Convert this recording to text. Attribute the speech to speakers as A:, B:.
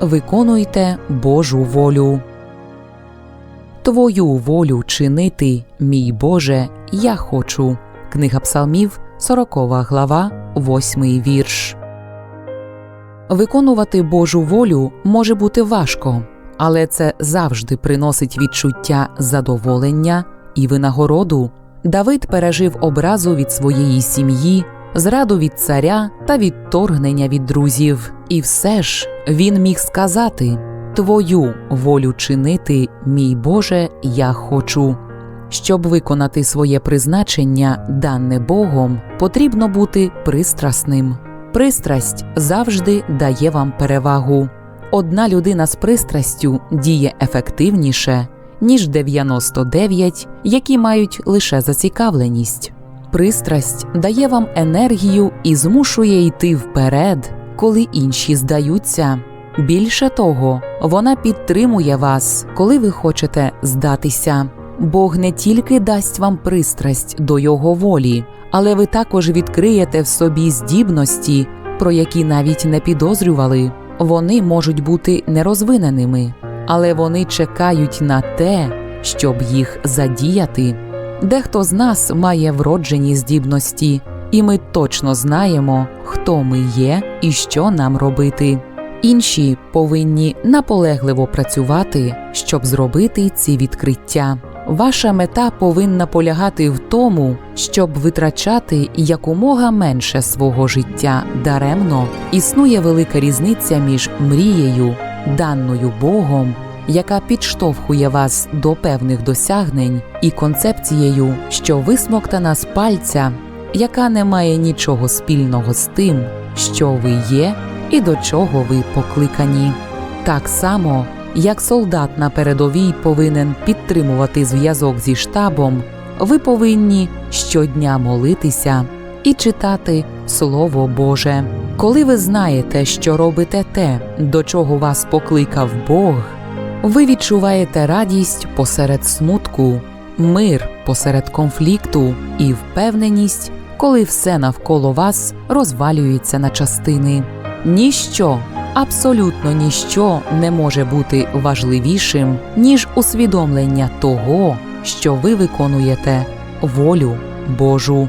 A: виконуйте Божу волю. Твою волю чинити, мій Боже, я хочу. Книга Псалмів, 40 глава, 8 вірш. Виконувати Божу волю може бути важко, але це завжди приносить відчуття задоволення і винагороду. Давид пережив образу від своєї сім'ї, зраду від царя та відторгнення від друзів. І все ж він міг сказати: Твою волю чинити, мій Боже, я хочу. Щоб виконати своє призначення, дане Богом, потрібно бути пристрасним. Пристрасть завжди дає вам перевагу. Одна людина з пристрастю діє ефективніше, ніж 99, які мають лише зацікавленість. Пристрасть дає вам енергію і змушує йти вперед, коли інші здаються. Більше того, вона підтримує вас, коли ви хочете здатися. Бог не тільки дасть вам пристрасть до Його волі, але ви також відкриєте в собі здібності, про які навіть не підозрювали. Вони можуть бути нерозвиненими, але вони чекають на те, щоб їх задіяти. Дехто з нас має вроджені здібності, і ми точно знаємо, хто ми є і що нам робити. Інші повинні наполегливо працювати, щоб зробити ці відкриття. Ваша мета повинна полягати в тому, щоб витрачати якомога менше свого життя даремно. Існує велика різниця між мрією, даною Богом, яка підштовхує вас до певних досягнень, і концепцією, що висмоктана з пальця, яка не має нічого спільного з тим, що ви є і до чого ви покликані. Так само, як солдат на передовій повинен підтримувати зв'язок зі штабом, ви повинні щодня молитися і читати Слово Боже. Коли ви знаєте, що робите те, до чого вас покликав Бог, ви відчуваєте радість посеред смутку, мир посеред конфлікту і впевненість, коли все навколо вас розвалюється на частини. Ніщо, абсолютно ніщо не може бути важливішим, ніж усвідомлення того, що ви виконуєте волю Божу.